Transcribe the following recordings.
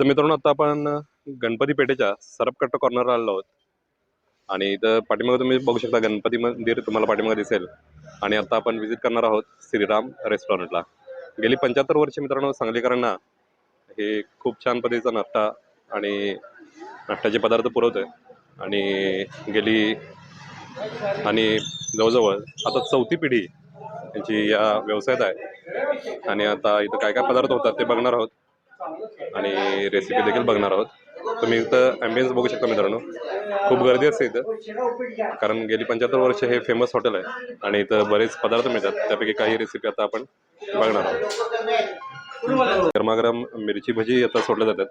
तर मित्रांनो आता आपण गणपती पेठेच्या सरपकट्ट कॉर्नरला आलो आहोत. आणि इथं पाठीमागे तुम्ही बघू शकता गणपती मंदिर तुम्हाला पाठीमागे दिसेल. आणि आता आपण व्हिजिट करणार आहोत श्रीराम रेस्टॉरंटला गेली पंच्याहत्तर वर्ष मित्रांनो सांगलीकरांना हे खूप छान पद्धतीचा नाश्ता आणि नाश्त्याचे पदार्थ पुरवतोय. आणि गेली आणि जवळजवळ आता चौथी पिढी यांची या व्यवसायात आहे. आणि आता इथं काय काय पदार्थ होतात ते बघणार आहोत. आणि रेसिपी देखील बघणार आहोत. तुम्ही इथं ॲम्बियन्स बघू शकता मित्रांनो. खूप गर्दी असते इथं. कारण गेली पंच्याहत्तर वर्ष हे फेमस हॉटेल आहे. आणि इथं बरेच पदार्थ मिळतात. त्यापैकी काही रेसिपी आता आपण बघणार आहोत. गरमागरम मिरची भजी आता सोडल्या जातात.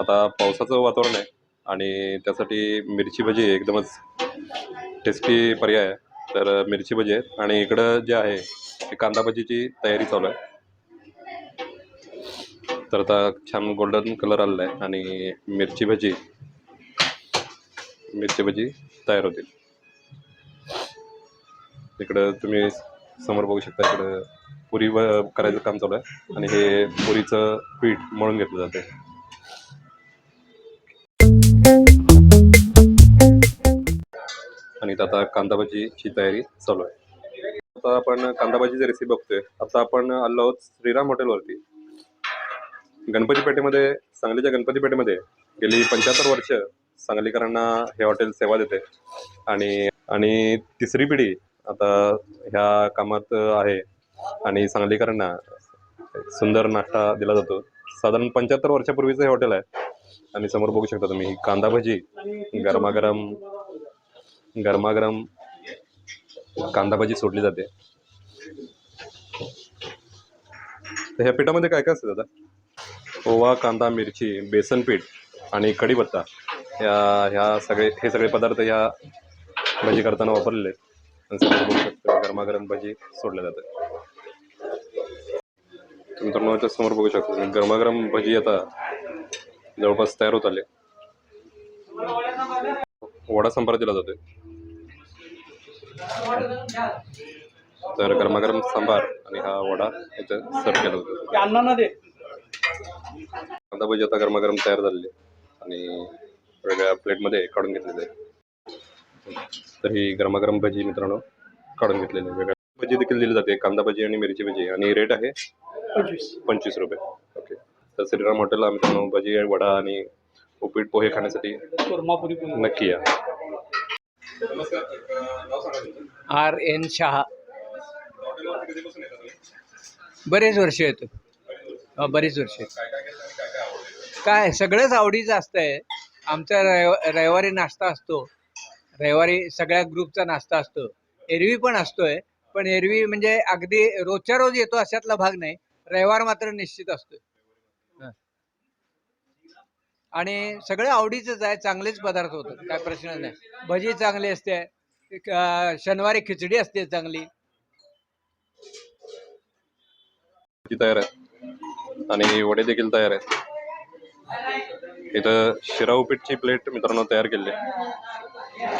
आता पावसाचं वातावरण आहे. आणि त्यासाठी मिरची भजी एकदमच टेस्टी पर्याय आहे. तर मिरची भजी आहे आणि इकडं जे आहे ते कांदा भजीची तयारी चालू आहे. तर आता छान गोल्डन कलर आलेला आहे आणि मिरची भजी. मिरची भजी तयार होतील. इकडं तुम्ही समोर बघू शकता इकडं पुरी करायचं काम चालू आहे आणि हे पुरीचं पीठ मळून घेतलं जाते आणि आता कांदा भजीची तयारी चालू आहे. आता आपण कांदा भजीची रेसिपी बघतोय. आता आपण आलो आहोत श्रीराम हॉटेलवरती गणपती पेठेमध्ये सांगलीच्या गणपती पेठेमध्ये गेली पंच्याहत्तर वर्ष सांगलीकरांना हे हॉटेल सेवा देते. आणि आणि तिसरी पिढी आता ह्या कामात आहे आणि सांगलीकरांना सुंदर नाश्ता दिला जातो. साधारण पंच्याहत्तर वर्षापूर्वीचं हे हॉटेल आहे. आणि समोर बघू शकता तुम्ही कांदा भजी गरमागरम गरमागरम कांदा भजी सोडली जाते. तर ह्या पिठामध्ये काय काय असतं दादा? ओवा कांदा मिरची बेसन पीठ आणि कढीपत्ता या ह्या सगळे हे सगळे पदार्थ ह्या भजी करताना वापरलेले आहेत. बघू शकतो गरमागरम भजी सोडल्या जातात. मित्रांनो समोर बघू शकतो गरमागरम भजी आता जवळपास तयार होत आले. वडा सांबार दिला जातोय. तर गरमागरम सांबार आणि हा वडा इथं सर्व केला जातो. कांदा भजी आता गरमागरम तयार झालेली. आहे आणि वेगळ्या प्लेटमध्ये काढून घेतलेले. आहे तर ही गरमागरम भजी मित्रांनो काढून घेतलेली. आहे वेगळ्या भजी देखील दिली जाते. कांदा भजी आणि मिरची भजी. आणि रेट आहे पंचवीस. पंचवीस रुपये. ओके तर श्रीराम हॉटेलला मित्रांनो भजी आणि वडा आणि उपीट पोहे खाण्यासाठी नक्की या. R N Shah. बरेच वर्ष येतो. बरेच वर्ष. काय सगळंच आवडीचं असतंय आमचा रविव रविवारी नाश्ता असतो. रविवारी सगळ्या ग्रुपचा नाश्ता असतो. एरवी पण असतोय. पण एरवी म्हणजे अगदी रोजच्या रोज येतो अशातला भाग नाही. रविवार मात्र निश्चित असतोय. आणि सगळं आवडीचंच आहे. चांगलेच पदार्थ होतात. काय प्रश्न नाही. भजी चांगली असते. शनिवारी खिचडी असते चांगली. तयार आहे? आणि वडे देखील तयार आहेत. इथं शिरा उपीटची प्लेट मित्रांनो तयार केली आहे.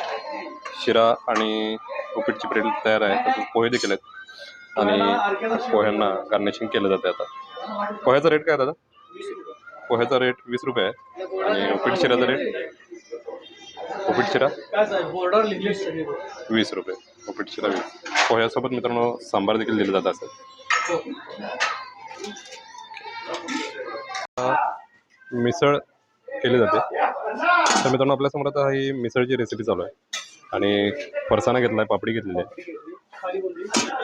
शिरा आणि उपीटची प्लेट तयार आहे. तसंच पोहे देखील आहेत. आणि पोह्यांना गार्निशिंग केलं जाते आता. पोह्याचा रेट काय दादा? पोह्याचा रेट वीस रुपये आहे. आणि उपीट शिराचा रेट उपीट शिरा? वीस रुपये. उपीट शिरा वीस. पोह्यासोबत मित्रांनो सांबार देखील दिलं जातं असं मिसळ केली जाते. तर मित्रांनो आपल्यासमोर आता ही मिसळची रेसिपी चालू आहे. आणि फरसाणा घेतला आहे पापडी घेतलेली आहे.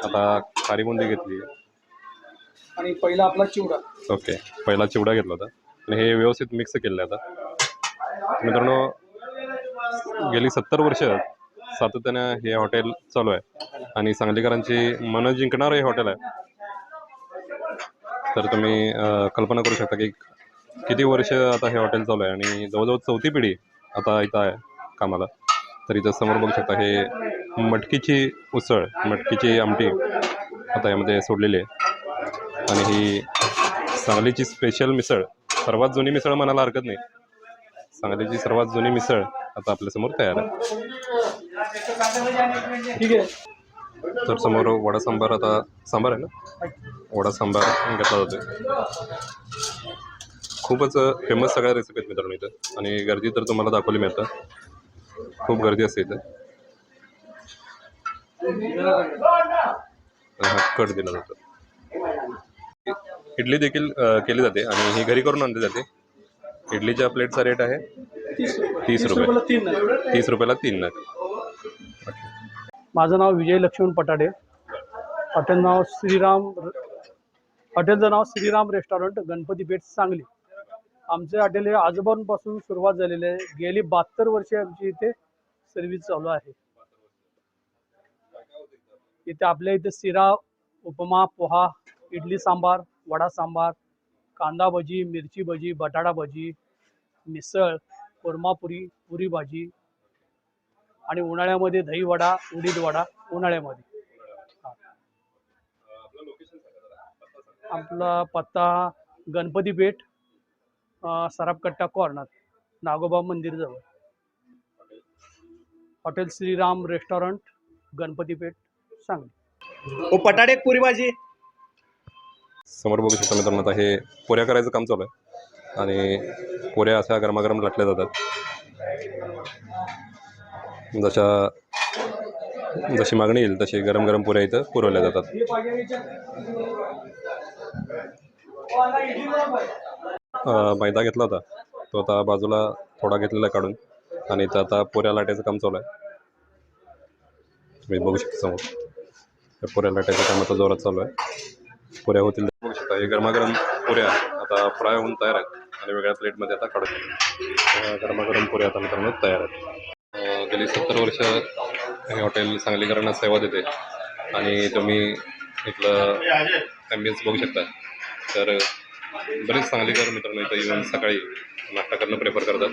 आता खारी बुंदी घेतली. आणि पहिला आपला चिवडा. ओके पहिला चिवडा घेतला होता. आणि हे व्यवस्थित मिक्स केलेलं आहे आता. मित्रांनो गेली सत्तर वर्ष सातत्यानं हे हॉटेल चालू आहे. आणि सांगलीकरांची मनं जिंकणारं हे हॉटेल आहे. तर तुम्ही कल्पना करू शकता की किती वर्ष आता हे हॉटेल चालू आहे आणि जवळजवळ चौथी पिढी आता इथं आहे कामाला. तर इथं समोर बघू शकता हे मटकीची उसळ मटकीची आमटी आता यामध्ये सोडलेली आहे. आणि ही सांगलीची स्पेशल मिसळ सर्वात जुनी मिसळ म्हणायला हरकत नाही. सांगलीची सर्वात जुनी मिसळ आता आपल्यासमोर तयार आहे. ठीक आहे. तर समोर वडा सांबार आता सांबार आहे ना? वडा सांबार घेतला जातो खूपच फेमस सगळ्या रेसिपी आहेत मित्रांनो इथं. आणि गर्दी तर तुम्हाला दाखवली मिळतं खूप गर्दी असते इथं. हा कट दिला जातो. इडली देखील केली जाते आणि ही घरी करून आणली जाते. इडलीच्या प्लेटचा रेट आहे तीस रुपये. तीस रुपयाला तीन तीस रुपयाला तीन नग माझं नाव विजय लक्ष्मण पटाडे. हॉटेल नाव श्रीराम हॉटेलचं नाव श्रीराम रेस्टॉरंट गणपती पेठ सांगली. आमचे हॉटेल हे आजोबांपासून सुरुवात झालेली आहे. गेली बहात्तर वर्षे आमची इथे सर्व्हिस चालू आहे. इथे आपल्या इथे शिरा उपमा पोहा इडली सांबार वडा सांबार कांदा भजी मिरची भजी बटाटा भजी मिसळ कोरमापुरी पुरी भाजी आणि उन्हाळ्यामध्ये दही वडा उडीद वडा उन्हाळ्यामध्ये. आपला पत्ता गणपती पेठ अं, सराफकट्टा कॉर्नर नागोबा मंदिरजवळ हॉटेल श्रीराम रेस्टॉरंट गणपती पेठ सांगली. ओ पटाडे पुरी भाजी समोर बघू शकता मित्रांनो आता हे पुऱ्या करायचं काम चालू आहे. आणि पुऱ्या अशा गरमागरम लाटल्या जातात. जशा जशी मागणी येईल तशी गरम गरम पुऱ्या इथं पुरवल्या जातात. मैदा घेतला होता. तो आता बाजूला थोडा घेतलेला आहे काढून आणि इथं आता पुऱ्या लाटायचं काम चालू आहे. तुम्ही बघू शकता समोर. पुऱ्या लाटायचं काम आता जोरात चालू आहे. पुऱ्या होतील. बघू शकता हे गरमागरम पुऱ्या आता फ्राय होऊन तयार आहेत आणि वेगळ्या प्लेटमध्ये आता काढून गरमागरम पुऱ्या आता मित्रांनो तयार आहेत. गेली सत्तर वर्ष हे हॉटेल सांगलीकरांना सेवा देते. आणि तुम्ही इथलं ॲम्बियन्स बघू शकता. तर बरेच सांगलीकर मित्रांनो इथं इव्हन सकाळी नाश्ता करणं प्रेफर करतात.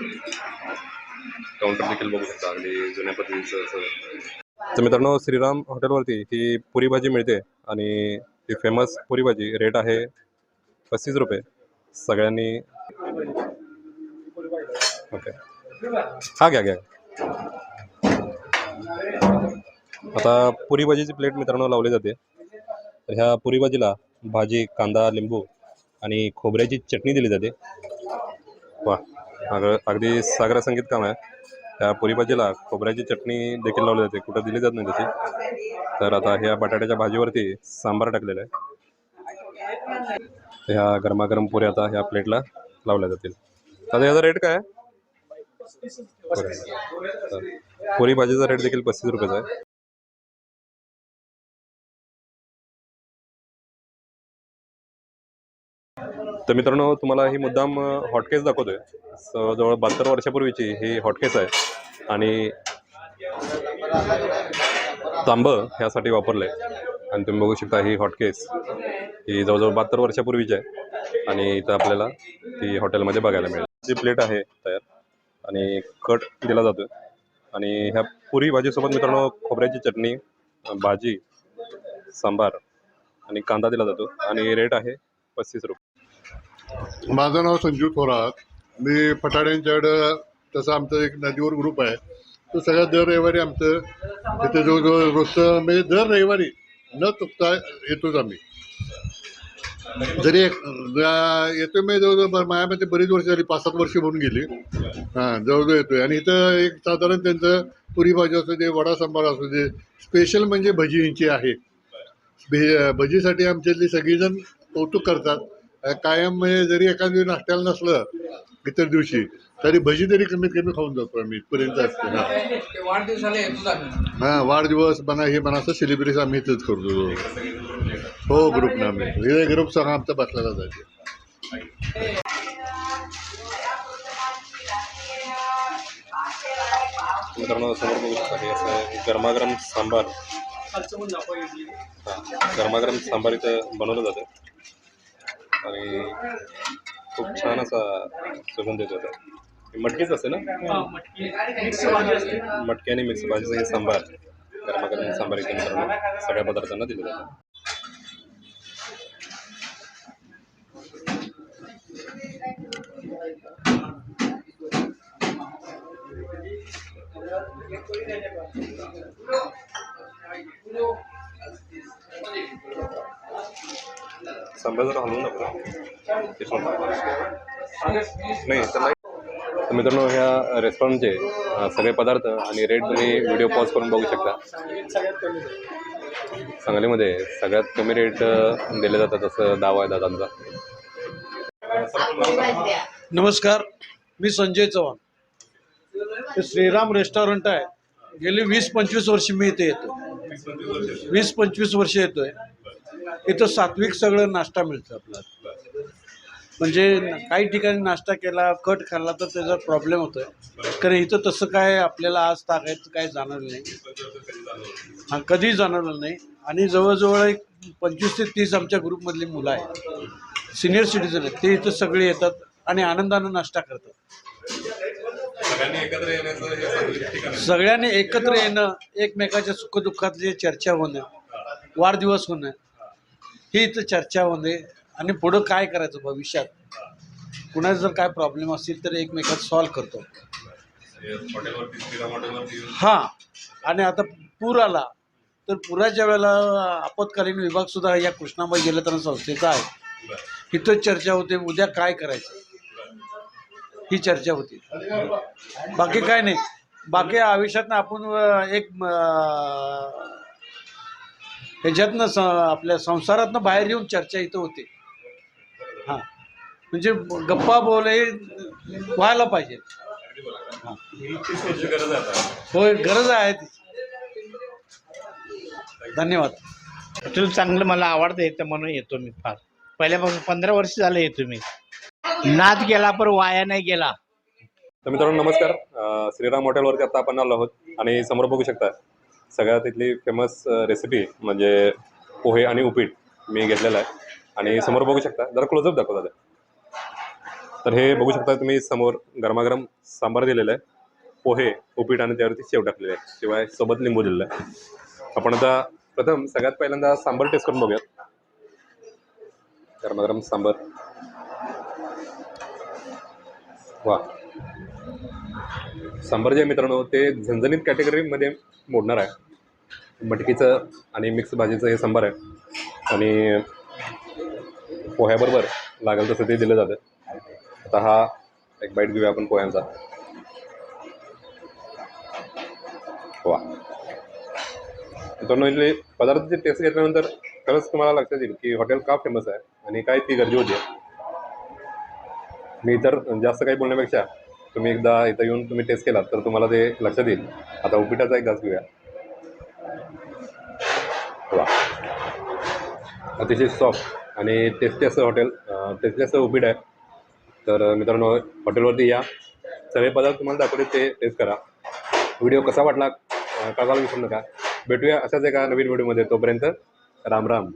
काउंटर देखील बघू शकता. अगदी जुन्या पद्धतीचं असं. तर मित्रांनो श्रीराम हॉटेलवरती ही पुरी भाजी मिळते. आणि ही फेमस पुरी भाजी. रेट आहे पस्तीस रुपये. सगळ्यांनी ओके हा घ्या घ्या. आता पुरी भाजीची प्लेट मित्रांनो लावली जाते. तर ह्या पुरी भाजीला भाजी कांदा लिंबू आणि खोबऱ्याची चटणी दिली जाते. वा अगदी सागरा संगीत काम आहे. त्या पुरी भाजीला खोबऱ्याची चटणी देखील लावली जाते. कुठं दिली जात नाही त्याची तर आता ह्या बटाट्याच्या भाजीवरती सांबार टाकलेलं आहे. ह्या गरमागरम पुऱ्या आता ह्या प्लेटला लावल्या जातील. आता याचा रेट काय आहे? बरं. भाजीचा रेट देखील पस्तीस रुपयाचा आहे. तर मित्रांनो तुम्हाला ही मुद्दाम हॉटकेस दाखवतोय. जवळ बहात्तर वर्षापूर्वीची ही हॉटकेस आहे. आणि तांब ह्यासाठी वापरले आणि तुम्ही बघू शकता ही हॉटकेस ही जवळजवळ बहात्तर वर्षापूर्वीची आहे. आणि इथं आपल्याला ती हॉटेलमध्ये बघायला मिळेल. जी प्लेट आहे तयार. आणि कट दिला जातोय. आणि ह्या पुरी भाजीसोबत मित्रांनो खोबऱ्याची चटणी भाजी सांबार आणि कांदा दिला जातो आणि रेट आहे पस्तीस रुपये. माझं नाव संजीव थोरात. मी फटाड्यांच्याकडं तसं आमचं एक नदीवर ग्रुप आहे. तो सगळ्या दर रविवारी आमचं इथे जवळजवळ रोजचं म्हणजे दर रविवारी न चुकता येतोच आम्ही. जरी एक जा- येतो मी जवळजवळ माझ्यामध्ये बरीच वर्ष झाली पाच सात वर्ष होऊन गेली. हां जवळजवळ येतोय. आणि इथं एक साधारण त्यांचं पुरी भाजी असू दे वडा सांबार असू दे स्पेशल म्हणजे भजी यांची आहे भजीसाठी आमच्यातली सगळीजण कौतुक करतात. कायम म्हणजे जरी एखाद्या नाश्त्याला नसलं इतर दिवशी तरी भजी तरी कमीत कमी खाऊन जातो आम्ही इथपर्यंत असते. हा. हा वाढदिवस म्हणा हे म्हणा असं सेलिब्रेशन आम्ही इथंच करतो. हो ग्रुप ना आम्ही हे ग्रुप सगळा आमचा बसलेला जायचे. मित्रांनो समोर बघू शकता हे असं गरमागरम सांबार. हा, गरमागरम सांबार इथं बनवलं जातं. आणि खूप छान असा सुगंध येतो होता मटकीच असते ना? मटकी. मिक्स भाजी असते. मटकी आणि मिक्स भाजीचं हे सांबार. गरमागरम सांबार इथे मित्रांनो सगळ्या पदार्थांना दिलं जातं. सांबार थोडं हलवून दाखवा नाही तर नाही तर मित्रांनो ह्या रेस्टॉरंटचे सगळे पदार्थ आणि रेट तुम्ही व्हिडिओ पॉज करून बघू शकता. सांगलीमध्ये सगळ्यात कमी रेट दिले जातात असं दावा आहे दादांचा. नमस्कार मी संजय चव्हाण. हे श्रीराम रेस्टॉरंट आहे. गेली वीस पंचवीस वर्ष मी इथे येतो वीस पंचवीस वर्ष येतोय. इथं सात्विक सगळं नाश्ता मिळतं आपल्याला म्हणजे काही ठिकाणी नाश्ता केला कट खाल्ला तर त्याचा प्रॉब्लेम होतोय. कारण इथं तसं काय आपल्याला आज ताकायचं काय जाणवलं नाही. हा कधीही जाणवलं नाही. आणि जवळजवळ एक पंचवीस ते तीस आमच्या ग्रुपमधली मुलं आहेत. सिनियर सिटीजन आहेत. ते इथं सगळे येतात आणि आनंदानं नाश्ता करतात. सगळ्यांनी एकत्र येणं एकमेकाच्या सुखदुःखातली चर्चा होणं वाढदिवस होणं ही इथं चर्चा होणे आणि पुढं काय करायचं भविष्यात? कुणाचा जर काय प्रॉब्लेम असतील तर एकमेकात सॉल्व करतो. हां आणि आता पूर आला तर पुराच्या वेळेला आपत्कालीन विभाग सुद्धा या कृष्णाबाई जलतरण संस्थेचा आहे. इथं चर्चा होते उद्या काय करायचं? ही चर्चा होती. बाकी काय नाही. बाकी आयुष्यातनं आपण एक ह्याच्यातनं स आपल्या संसारातनं बाहेर येऊन चर्चा इथं होते. हां. म्हणजे गप्पा बोले व्हायला पाहिजे. हां. होय गरज आहे ती. धन्यवाद. हॉटेल चांगलं मला आवडतं येतं म्हणून येतो मी फार. पहिल्यापासून पंधरा वर्ष झालं येतो मी. नाद केला पण वाया नाही गेला. तर मित्रांनो नमस्कार. अं, श्रीराम हॉटेलवरती आता आपण आलो आहोत आणि समोर बघू शकता सगळ्यात तिथली फेमस रेसिपी म्हणजे पोहे आणि उपीट मी घेतलेलं आहे. आणि समोर बघू शकता जरा क्लोजअप दाखव दादा. तर हे बघू शकता तुम्ही समोर गरमागरम सांबार दिलेला आहे. पोहे उपीट आणि त्यावरती शेव टाकलेले आहे. शिवाय सोबत लिंबू दिलेलं आहे. आपण आता प्रथम सगळ्यात पहिल्यांदा सांबार टेस्ट करून बघूयात. गरमागरम सांबार. वा. सांबार जे आहे मित्रांनो ते झणझणीत कॅटेगरीमध्ये मोडणार आहे. मटकीचं आणि मिक्स भाजीचं हे सांबार आहे. आणि पोह्याबरोबर लागेल तसं ते दिलं जातं. आता हा एक बाईट घेऊया आपण पोह्यांचा. वा. मित्रांनो इथले पदार्थाची टेस्ट घेतल्यानंतर खरंच तुम्हाला लक्षात येईल की हॉटेल का फेमस आहे आणि काय ती गर्दी होती. मी तर जास्त काही बोलण्यापेक्षा तुम्ही एकदा इथं येऊन तुम्ही टेस्ट केलात तर तुम्हाला ते लक्षात येईल. आता उपीटाचा एक घास घेऊया. वा. अतिशय सॉफ्ट आणि टेस्टी असं हॉटेल टेस्टी असं उपीट आहे. तर मित्रांनो हॉटेलवरती या. सगळे पदार्थ तुम्हाला दाखवले ते टेस्ट करा. व्हिडिओ कसा वाटला कळवायला विसरू नका. भेटूया अशाच एका नवीन व्हिडिओमध्ये तोपर्यंत राम राम.